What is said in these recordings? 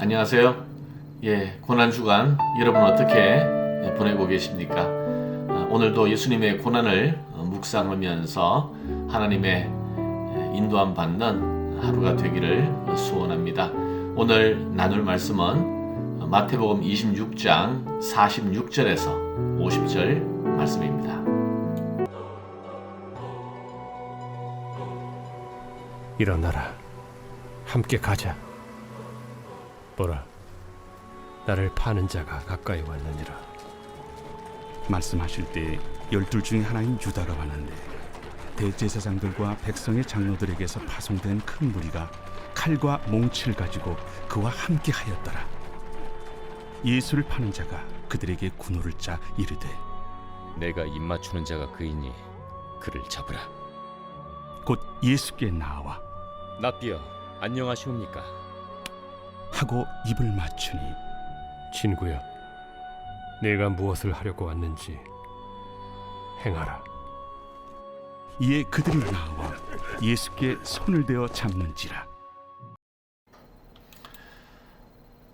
안녕하세요. 예, 고난 주간 여러분 어떻게 보내고 계십니까? 어, 오늘도 예수님의 고난을 어, 묵상하면서 하나님의 인도함 받는 하루가 되기를 소원합니다. 오늘 나눌 말씀은 마태복음 26장 46절에서 50절 말씀입니다. 일어나라. 함께 가자. 보라. 나를 파는 자가 가까이 왔느니라. 말씀하실 때 열둘 중에 하나인 유다가 왔는데 대제사장들과 백성의 장로들에게서 파송된 큰 무리가 칼과 몽치를 가지고 그와 함께 하였더라. 예수를 파는 자가 그들에게 군호를 짜 이르되 내가 입 맞추는 자가 그이니 그를 잡으라. 곧 예수께 나와 납비여 안녕하시옵니까? 하고 입을 맞추니 친구여. 내가 무엇을 하려고 왔는지 행하라. 이에 그들이 나와 예수께 손을 대어 잡는지라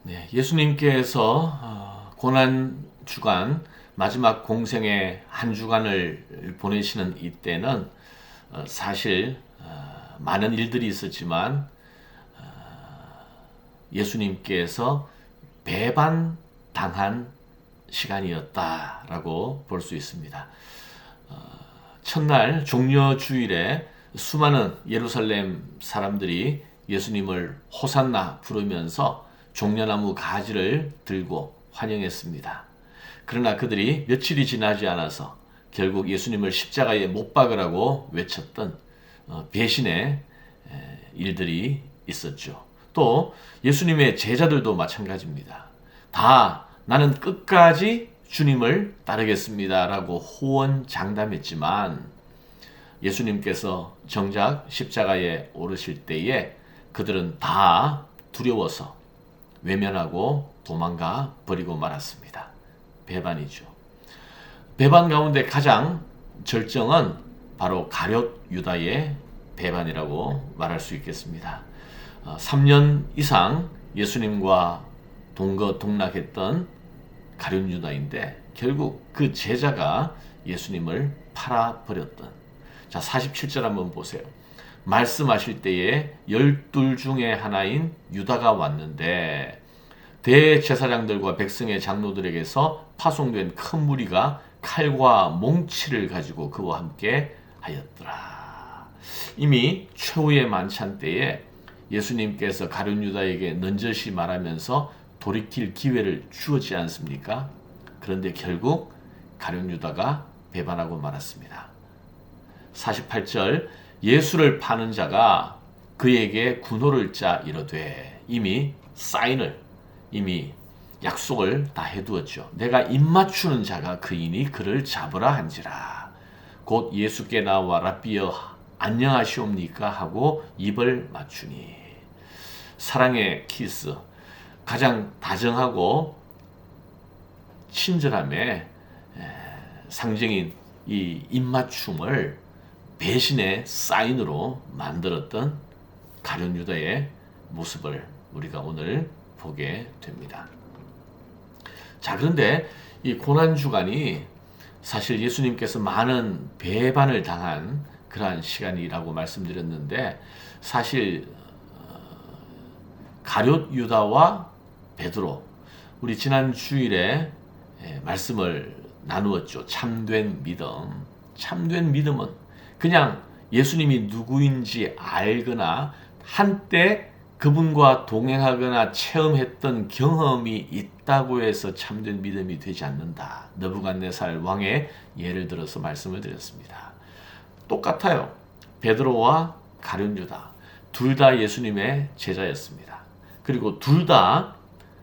네, 예수님께서 어, 고난 주간 마지막 공생의 한 주간을 보내시는 이때는 어, 사실 어, 많은 일들이 있었지만 예수님께서 배반 당한 시간이었다라고 볼 수 있습니다. 첫날 종려 주일에 수많은 예루살렘 사람들이 예수님을 호산나 부르면서 종려나무 가지를 들고 환영했습니다. 그러나 그들이 며칠이 지나지 않아서 결국 예수님을 십자가에 못 박으라고 외쳤던 어, 배신의 일들이 있었죠. 또 예수님의 제자들도 마찬가지입니다. 다 나는 끝까지 주님을 따르겠습니다 라고 호언장담했지만 예수님께서 정작 십자가에 오르실 때에 그들은 다 두려워서 외면하고 도망가 버리고 말았습니다. 배반이죠. 배반 가운데 가장 절정은 바로 가룟 유다의 배반이라고 말할 수 있겠습니다. 3년 이상 예수님과 동거 동락했던 가룟 유다인데 결국 그 제자가 예수님을 팔아 버렸던 자 47절 한번 보세요. 말씀하실 때에 열둘 중에 하나인 유다가 왔는데 대제사장들과 백성의 장로들에게서 파송된 큰 무리가 칼과 몽치를 가지고 그와 함께 하였더라. 이미 최후의 만찬 때에 예수님께서 가룟 유다에게 넌저시 말하면서 돌이킬 기회를 주었지 않습니까? 그런데 결국 가룟 유다가 배반하고 말았습니다. 48절 예수를 파는 자가 그에게 군호를 짜 이르되 이미 사인을 이미 약속을 다 해두었죠. 내가 입맞추는 자가 그이니 그를 잡으라 한지라. 곧 예수께 나와 라비여 안녕하시옵니까 하고 입을 맞추니 사랑의 키스 가장 다정하고 친절함의 상징인 이 입맞춤을 배신의 사인으로 만들었던 가룟 유다의 모습을 우리가 오늘 보게 됩니다. 자, 그런데 이 고난 주간이 사실 예수님께서 많은 배반을 당한 그러한 시간이라고 말씀드렸는데 사실 어, 가룟 유다와 베드로 우리 지난 주일에 예, 말씀을 나누었죠. 참된 믿음. 참된 믿음은 그냥 예수님이 누구인지 알거나 한때 그분과 동행하거나 체험했던 경험이 있다고 해서 참된 믿음이 되지 않는다. 너부갓네살 왕의 예를 들어서 말씀을 드렸습니다. 똑같아요. 베드로와 가룟 유다 둘 다 예수님의 제자였습니다. 그리고 둘 다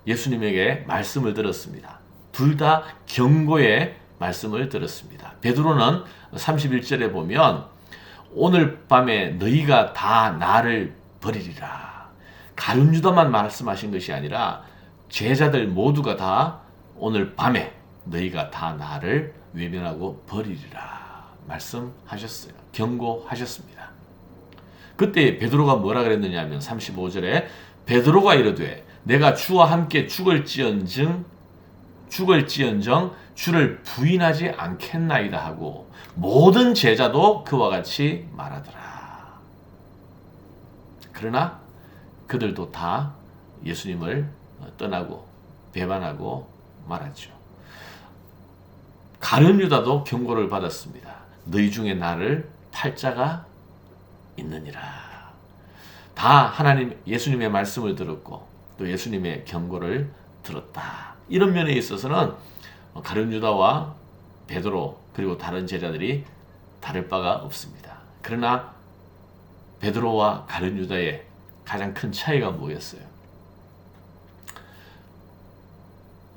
예수님에게 말씀을 들었습니다. 둘 다 경고의 말씀을 들었습니다. 베드로는 31절에 보면 오늘 밤에 너희가 다 나를 버리리라. 가룟 유다만 말씀하신 것이 아니라 제자들 모두가 다 오늘 밤에 너희가 다 나를 외면하고 버리리라 말씀하셨어요. 경고하셨습니다. 그때 베드로가 뭐라 그랬느냐 하면 35절에 베드로가 이르되 내가 주와 함께 죽을지언정 죽을지언정 주를 부인하지 않겠나이다 하고 모든 제자도 그와 같이 말하더라. 그러나 그들도 다 예수님을 떠나고 배반하고 말하죠. 가룟 유다도 경고를 받았습니다. 너희 중에 나를 팔자가 있느니라. 다 하나님 예수님의 말씀을 들었고 또 예수님의 경고를 들었다. 이런 면에 있어서는 가룟 유다와 베드로 그리고 다른 제자들이 다를 바가 없습니다. 그러나 베드로와 가룟 유다의 가장 큰 차이가 뭐였어요?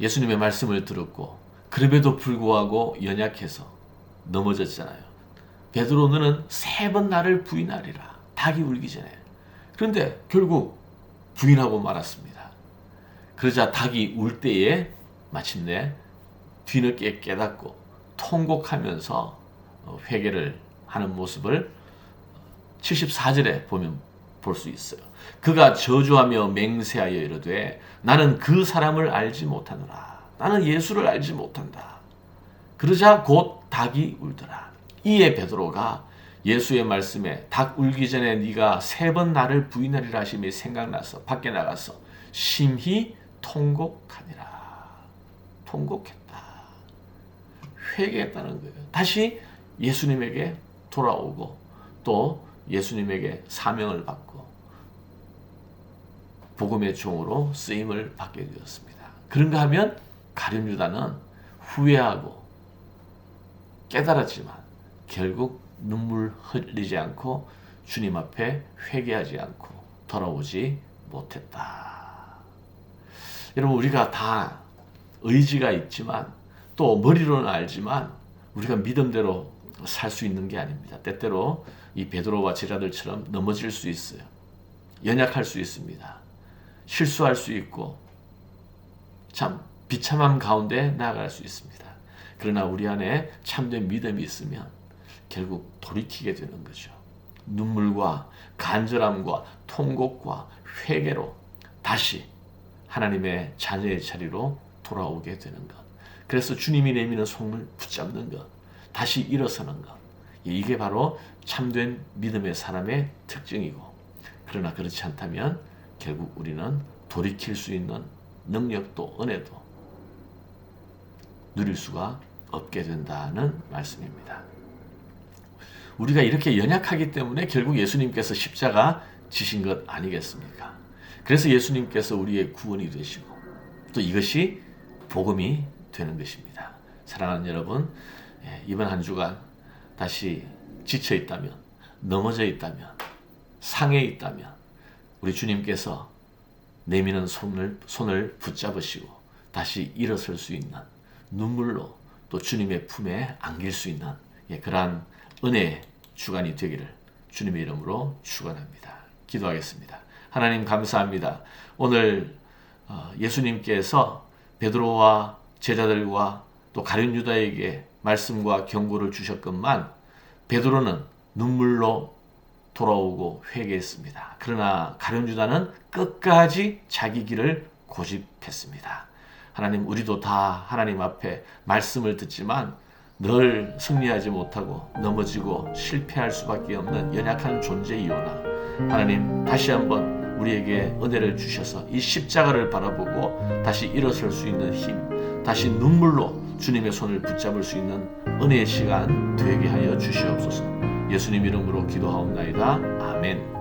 예수님의 말씀을 들었고 그럼에도 불구하고 연약해서 넘어졌잖아요. 베드로 너는 세 번 나를 부인하리라. 닭이 울기 전에. 그런데 결국 부인하고 말았습니다. 그러자 닭이 울 때에 마침내 뒤늦게 깨닫고 통곡하면서 어, 회개를 하는 모습을 74절에 보면 볼 수 있어요. 그가 저주하며 맹세하여 이르되 나는 그 사람을 알지 못하노라. 나는 예수를 알지 못한다. 그러자 곧 닭이 울더라. 이에 베드로가 예수의 말씀에 닭 울기 전에 네가 세 번 나를 부인하리라 하심이 생각나서 밖에 나가서 심히 통곡하니라. 통곡했다. 회개했다는 거예요. 다시 예수님에게 돌아오고 또 예수님에게 사명을 받고 복음의 종으로 쓰임을 받게 되었습니다. 그런가 하면 가룟 유다는 후회하고 깨달았지만 결국 눈물 흘리지 않고 주님 앞에 회개하지 않고 돌아오지 못했다. 여러분 우리가 다 의지가 있지만 또 머리로는 알지만 우리가 믿음대로 살 수 있는 게 아닙니다. 때때로 이 베드로와 제자들처럼 넘어질 수 있어요. 연약할 수 있습니다. 실수할 수 있고 참 비참함 가운데 나아갈 수 있습니다. 그러나 우리 안에 참된 믿음이 있으면 결국 돌이키게 되는 거죠. 눈물과 간절함과 통곡과 회개로 다시 하나님의 자녀의 자리로 돌아오게 되는 것. 그래서 주님이 내미는 손을 붙잡는 것. 다시 일어서는 것. 이게 바로 참된 믿음의 사람의 특징이고 그러나 그렇지 않다면 결국 우리는 돌이킬 수 있는 능력도 은혜도 누릴 수가 없게 된다는 말씀입니다. 우리가 이렇게 연약하기 때문에 결국 예수님께서 십자가 지신 것 아니겠습니까? 그래서 예수님께서 우리의 구원이 되시고 또 이것이 복음이 되는 것입니다. 사랑하는 여러분, 예, 이번 한 주간 다시 지쳐 있다면, 넘어져 있다면, 상해 있다면, 우리 주님께서 내미는 손을, 손을 붙잡으시고 다시 일어설 수 있는 눈물로 또 주님의 품에 안길 수 있는 예, 그러한 은혜의 주간이 되기를 주님의 이름으로 축원합니다. 기도하겠습니다. 하나님 감사합니다. 오늘 어, 예수님께서 베드로와 제자들과 또 가룟 유다에게 말씀과 경고를 주셨건만 베드로는 눈물로 돌아오고 회개했습니다. 그러나 가룟 유다는 끝까지 자기 길을 고집했습니다. 하나님 우리도 다 하나님 앞에 말씀을 듣지만 늘 승리하지 못하고 넘어지고 실패할 수밖에 없는 연약한 존재이오나 하나님 다시 한번 우리에게 은혜를 주셔서 이 십자가를 바라보고 다시 일어설 수 있는 힘, 다시 눈물로 주님의 손을 붙잡을 수 있는 은혜의 시간 되게 하여 주시옵소서. 예수님 이름으로 기도하옵나이다. 아멘.